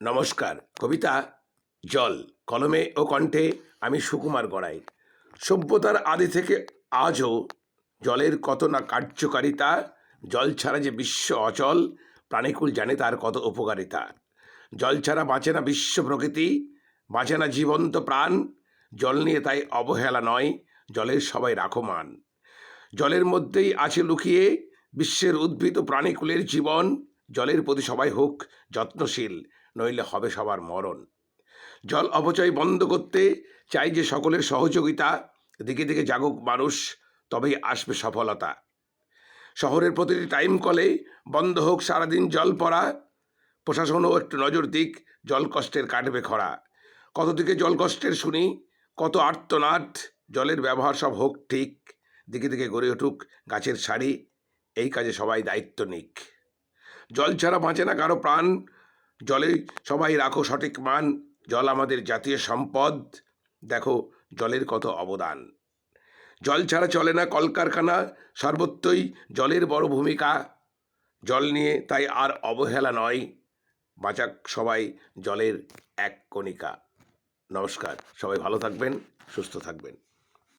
নমস্কার। কবিতা, জল, কলমে ও কণ্ঠে আমি সুকুমার গড়াই। সভ্যতার আদি থেকে আজও জলের কত না কার্যকারিতা, জল ছাড়া যে বিশ্ব অচল, প্রাণীকুল জানে তার কত উপকারিতা। জল ছাড়া বাঁচে না বিশ্ব প্রকৃতি, বাঁচে না জীবন্ত প্রাণ, জল নিয়ে তাই অবহেলা নয়, জলের সবাই রাখো মান জলের মধ্যেই আছে লুকিয়ে বিশ্বের উদ্ভিদ ও প্রাণীকুলের জীবন, জলের প্রতি সবাই হোক যত্নশীল নইলে হবে সবার মরণ। জল অপচয় বন্ধ করতে চাই যে সকলের সহযোগিতা, দিকে দিকে জাগুক মানুষ, তবেই আসবে সফলতা। শহরের প্রতিটি টাইম কলে বন্ধ হোক সারাদিন জল পড়া, প্রশাসনও একটু নজর দিক জল কষ্টের কাটবে খরা। কত দিকে জল কষ্টের শুনি, কত আর্তনাদ, জলের ব্যবহার সব হোক ঠিক, দিকে দিকে গড়ে উঠুক গাছের শাড়ি এই কাজে সবাই দায়িত্ব নিক। জল ছাড়া বাঁচে না কারও প্রাণ জলে সবাই রাখো সঠিক মান। জল আমাদের জাতীয় সম্পদ। দেখো জলের কত অবদান। জল ছাড়া চলে না কলকারখানা, সর্বত্রই জলের বড় ভূমিকা। জল নিয়ে তাই আর অবহেলা নয়। বাঁচাক সবাই জলের এক কণিকা। নমস্কার, সবাই ভালো থাকবেন, সুস্থ থাকবেন।